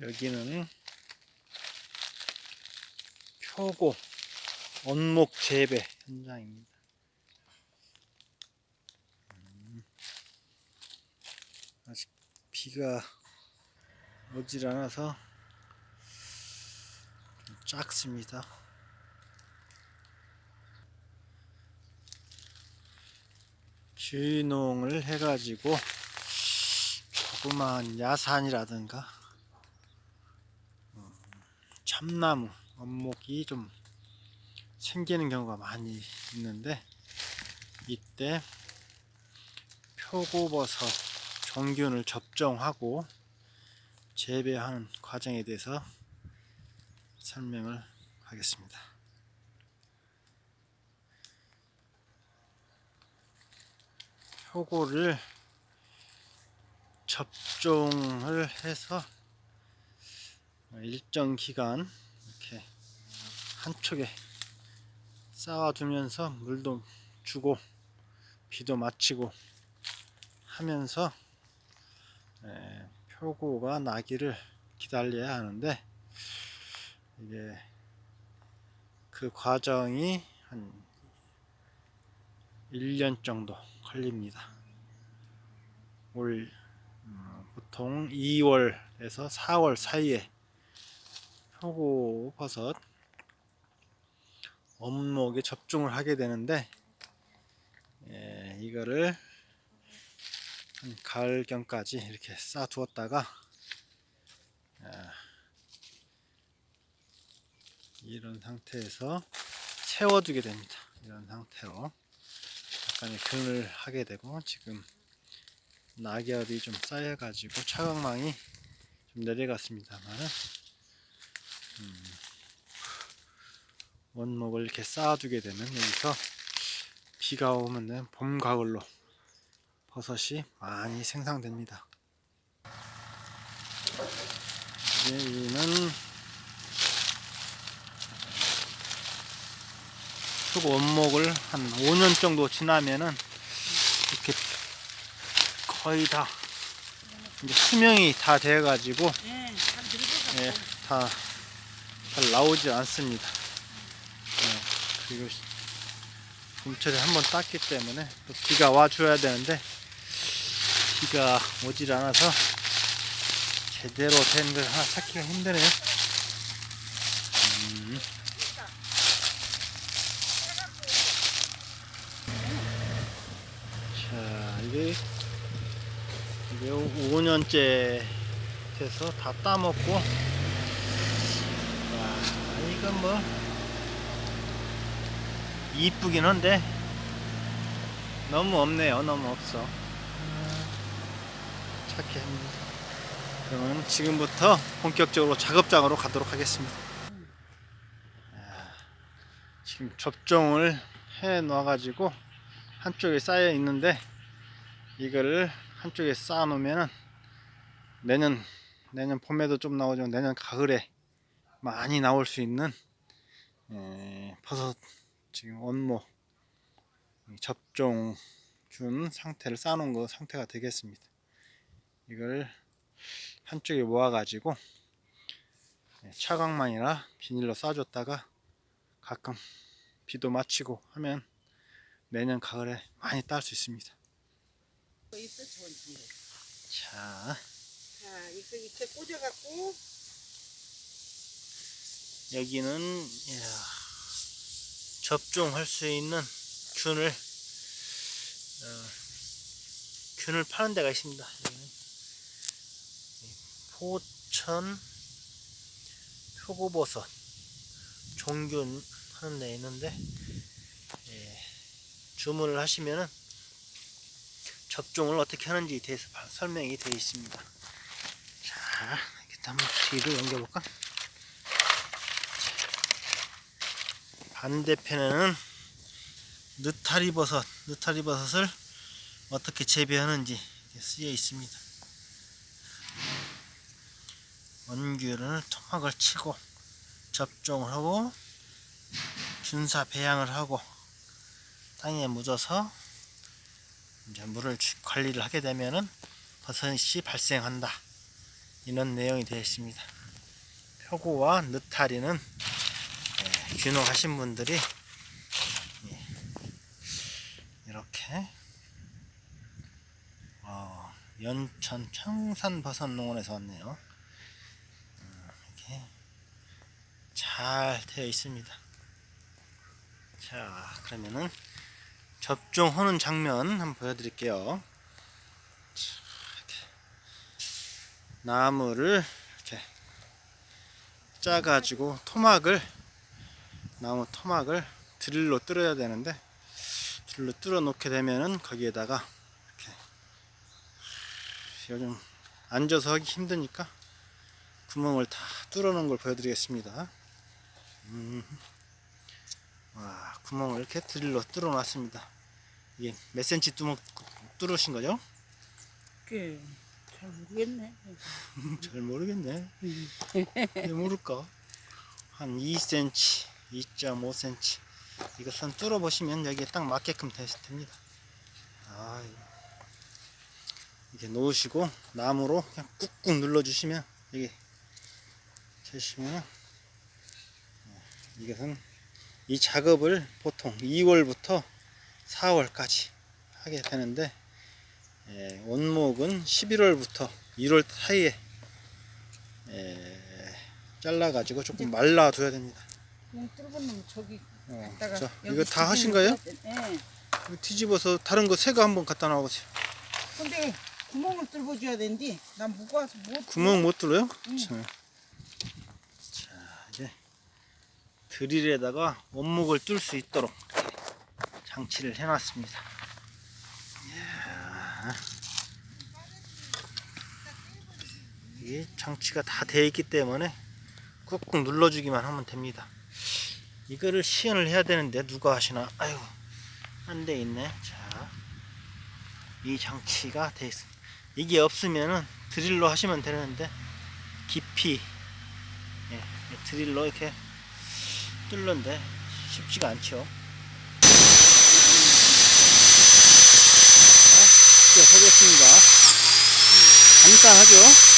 여기는 표고 원목 재배 현장입니다. 음, 아직 비가 오질 않아서 좀 작습니다. 쥐농을 해가지고 조그마한 야산이라든가 음, 참나무, 원목이 좀 생기는 경우가 많이 있는데 이때 표고버섯 종균을 접종하고 재배하는 과정에 대해서 설명을 하겠습니다. 표고를 접종을 해서 일정 기간 이렇게 한쪽에 쌓아두면서 물도 주고 비도 맞히고 하면서 에, 표고가 나기를 기다려야 하는데 이게 그 과정이 한 1년 정도 걸립니다. 올 음, 보통 2월에서 4월 사이에 표고 버섯 원목에 접종을 하게 되는데 예, 이거를 한 가을경까지 이렇게 쌓아 두었다가 아, 이런 상태에서 채워두게 됩니다. 이런 상태로 약간의 균을 하게 되고 지금 낙엽이 좀 쌓여가지고 차광망이 좀 내려갔습니다만은 음, 원목을 이렇게 쌓아두게 되면 여기서 비가 오면 봄 가을로 버섯이 많이 생산됩니다. 여기는 그 원목을 한 5년 정도 지나면은 이렇게 거의 다 이제 수명이 다 돼가지고 예. 예, 다, 잘 나오지 않습니다. 예, 그리고 시- 봄철에 한번 땄기 때문에 또 비가 와줘야 되는데 비가 오질 않아서 제대로 된 걸 하나 찾기가 힘드네요. 음. 자, 이게 이게 5년째 돼서 다 따먹고 와 이건 뭐 이쁘긴 한데 너무 없네요. 너무 없어. 아, 착해 그러면 지금부터 본격적으로 작업장으로 가도록 하겠습니다. 아, 지금 접종을 해놔 가지고 한쪽에 쌓여 있는데 이거를 한쪽에 쌓아 놓으면은 내년 내년 봄에도 좀 나오지만 내년 가을에 많이 나올 수 있는 에, 버섯 지금 원모 접종 준 상태를 쌓아놓은 거 상태가 되겠습니다. 이걸 한쪽에 모아가지고 예, 차광망이나 비닐로 싸줬다가 가끔 비도 맞히고 하면 내년 가을에 많이 딸 수 있습니다. 자. 자, 이거 이렇게 꽂아갖고 여기는 접종할 수 있는 균을 어, 균을 파는 데가 있습니다. 포천 표고버섯 종균 하는 데 있는데 예, 주문을 하시면은 접종을 어떻게 하는지에 대해서 바- 설명이 되어 있습니다. 자, 이렇게 한번 뒤로 넘겨볼까? 반대편에는 느타리 버섯, 느타리 버섯을 어떻게 재배하는지 쓰여 있습니다. 원균을 토막을 치고 접종을 하고 균사 배양을 하고 땅에 묻어서 이제 물을 주- 관리를 하게 되면은 버섯이 발생한다. 이런 내용이 되어 있습니다. 표고와 느타리는 예, 귀농하신 분들이 예, 이렇게 어, 연천 청산 버섯 농원에서 왔네요. 음, 이렇게 잘 되어 있습니다. 자, 그러면은 접종하는 장면 한번 보여드릴게요. 나무를 이렇게 짜가지고 토막을 나무 토막을 드릴로 뚫어야 되는데 드릴로 뚫어 놓게 되면은 거기에다가 이렇게 요즘 앉아서 하기 힘드니까 구멍을 다 뚫어 놓은 걸 보여드리겠습니다. 음. 와, 구멍을 이렇게 드릴로 뚫어 놨습니다. 이게 몇 센치 뚜, 뚫으신 거죠? 그 잘 모르겠네. 잘 모르겠네. 왜 모를까? 한 2cm, 2.5cm. 이것은 뚫어 보시면 여기에 딱 맞게끔 되- 됩니다. 아, 이렇게 놓으시고 나무로 그냥 꾹꾹 눌러 주시면 여기 되시면 이것은 이 작업을 보통 2월부터 4월까지 하게 되는데 예, 원목은 11월부터 1월 사이에 예, 잘라 가지고 조금 말라 둬야 됩니다. 그냥 뚫은 놈 저기 어, 갖다가 자, 이거 다 하신 거예요? 네. 이거 뒤집어서 다른 거 새 거 한번 갖다 놔보세요. 근데 구멍을 뚫어줘야 되는데 난 무거워서 못. 구멍 못 뚫어요? 응. 자, 자, 이제 드릴에다가 원목을 뚫을 수 있도록 장치를 해놨습니다. 이야. 이게 장치가 다 되어 있기 때문에 꾹꾹 눌러주기만 하면 됩니다. 이거를 시연을 해야 되는데 누가 하시나? 아유, 안 돼 있네. 자, 이 장치가 돼 있습니다. 이게 없으면은 드릴로 하시면 되는데 깊이 예, 드릴로 이렇게 뚫는데 쉽지가 않죠. 자, 하겠습니다. 간단하죠?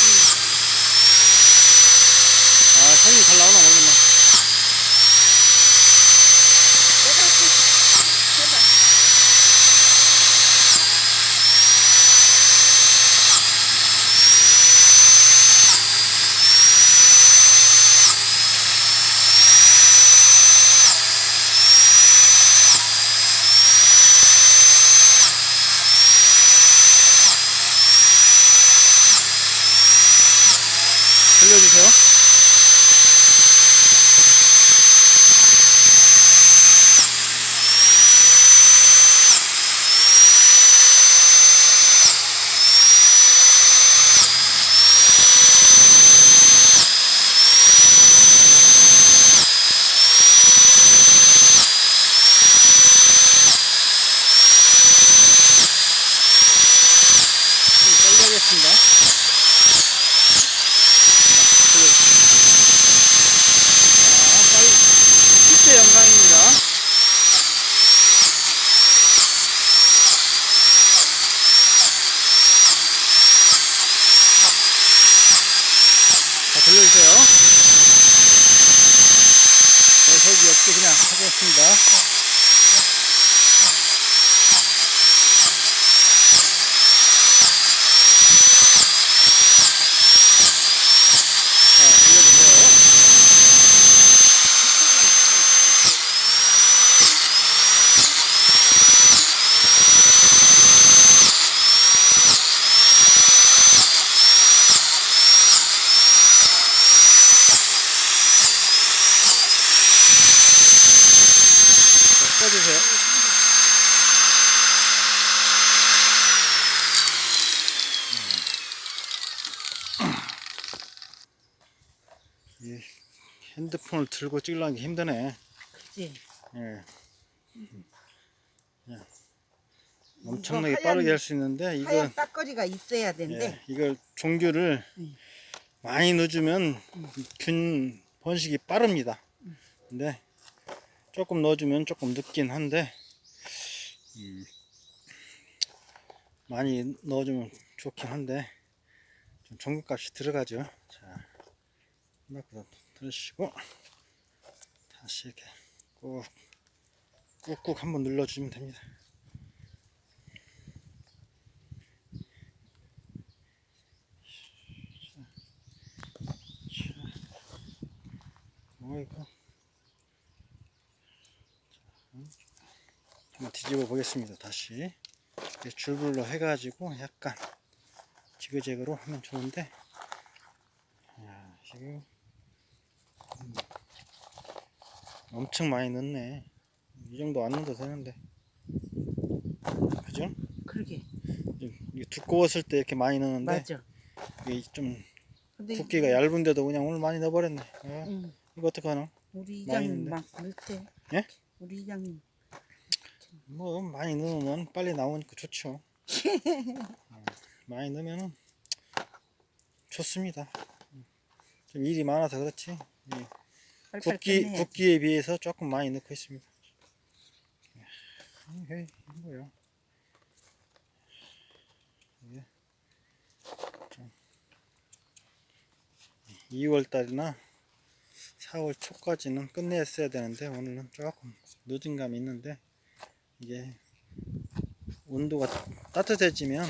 이 핸드폰을 들고 찍으려는 게 힘드네. 그치. 예. 예. 엄청나게 하얀- 빠르게 할 수 있는데 이거 하얀 딱거리가 있어야 되는데 예, 이걸 종규를 음. 많이 넣어주면 균 번식이 빠릅니다. 근데 조금 넣어주면 조금 늦긴 한데 음, 많이 넣어주면 좋긴 한데 좀 전기값이 들어가죠. 자, 이만큼 들으시고 다시 이렇게 꾹 꾹꾹 한번 눌러주면 됩니다. 어이구. 한번 뒤집어 보겠습니다. 다시 줄불로 해가지고 약간 지그재그로 하면 좋은데 야, 지금 음, 엄청 많이 넣네. 이 정도 안 넣어도 되는데 그죠? 그러게. 이게 두꺼웠을 때 이렇게 많이 넣는데 맞아. 이게 좀 근데 굵기가 얇은데도 그냥 오늘 많이 넣어버렸네. 아, 응. 이거 어떡하나? 우리 많이 이장님. 막 넣대. 예? 우리 이장님. 뭐 많이 넣으면 빨리 나오니까 좋죠. 어, 많이 넣으면은 좋습니다. 좀 일이 많아서 그렇지. 이 빨리빨리 굵기. 굵기에 비해서 조금 많이 넣고 있습니다. 이게 뭐야? 이게 좀 2월 달이나 4월 초까지는 끝냈어야 되는데 오늘은 조금 늦은 감이 있는데 이게 온도가 따뜻해지면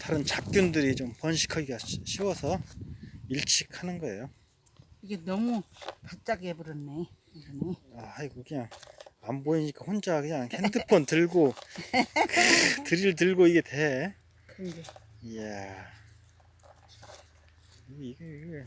다른 잡균들이 좀 번식하기가 쉬- 쉬워서 일찍 하는 거예요. 이게 너무 바짝 해버렸네. 이거는. 아이고 그냥 안 보이니까 혼자 그냥 핸드폰 들고 드릴 들고 이게 돼. 근데 이야 이게 이게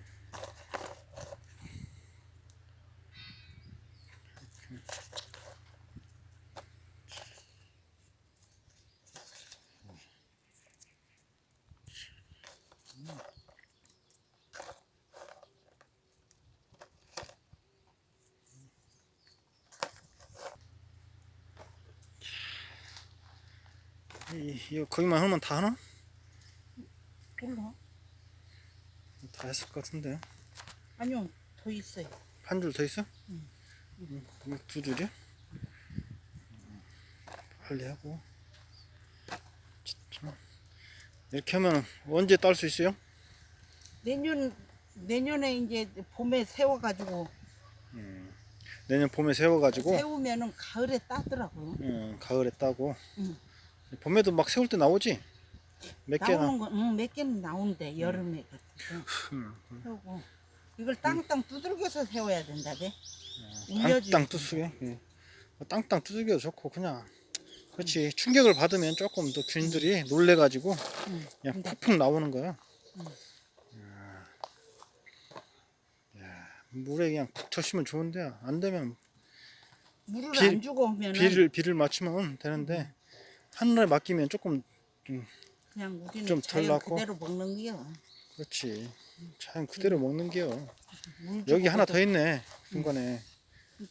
이, 이거 거기만 하면 다 하나? 몰라. 다 했을 것 같은데 아니요. 더 있어요. 한 줄 더 있어? 응. 음, 두 줄이야? 음, 빨리 하고 참. 이렇게 하면 언제 딸 수 있어요? 내년 내년에 이제 봄에 세워가지고 내년 봄에 세워가지고 세우면은 가을에 따더라고요. 음, 가을에 따고 응. 봄에도 막 세울 때 나오지? 몇 개나? 나오는 거, 응, 몇 개는 나온대 여름에 같은 음, 거 세우고 이걸 땅땅 두들겨서 세워야 된다대. 땅땅 두들겨 예. 땅땅 두들겨도 좋고 그냥 그렇지 충격을 받으면 조금 더 균들이 놀래가지고 응. 그냥 푹푹 나오는 거야. 야, 야, 물에 그냥 푹 젖으면 좋은데 안 되면 물을 비- 안 주고 오면은 비를 비를 맞추면 되는데 하늘에 맡기면 조금 그냥 우리는 좀덜 자연 나고. 그대로 먹는 거요. 그렇지. 자연 그대로 먹는 게요. 물 여기 주고 하나 또- 더 있네 중간에.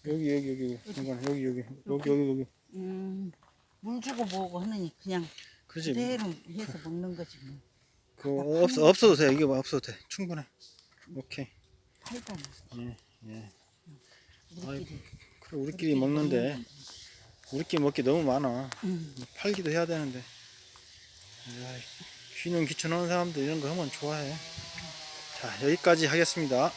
여기 여기 여기 중간에. 여기 여기. 여기 여기 여기. 음, 물 주고 뭐고 하느니 그냥 그지 그대로 해서 먹는 거지 뭐. 그없 없어도 돼. 이게 뭐 없어도 돼. 충분해. 오케이. 팔다 예 예. 우리끼리. 그래 우리끼리 먹는데 우리끼리 먹기 너무 많아. 응. 팔기도 해야 되는데. 아이, 귀는 귀천하는 사람들 이런 거 하면 좋아해. 자 여기까지 하겠습니다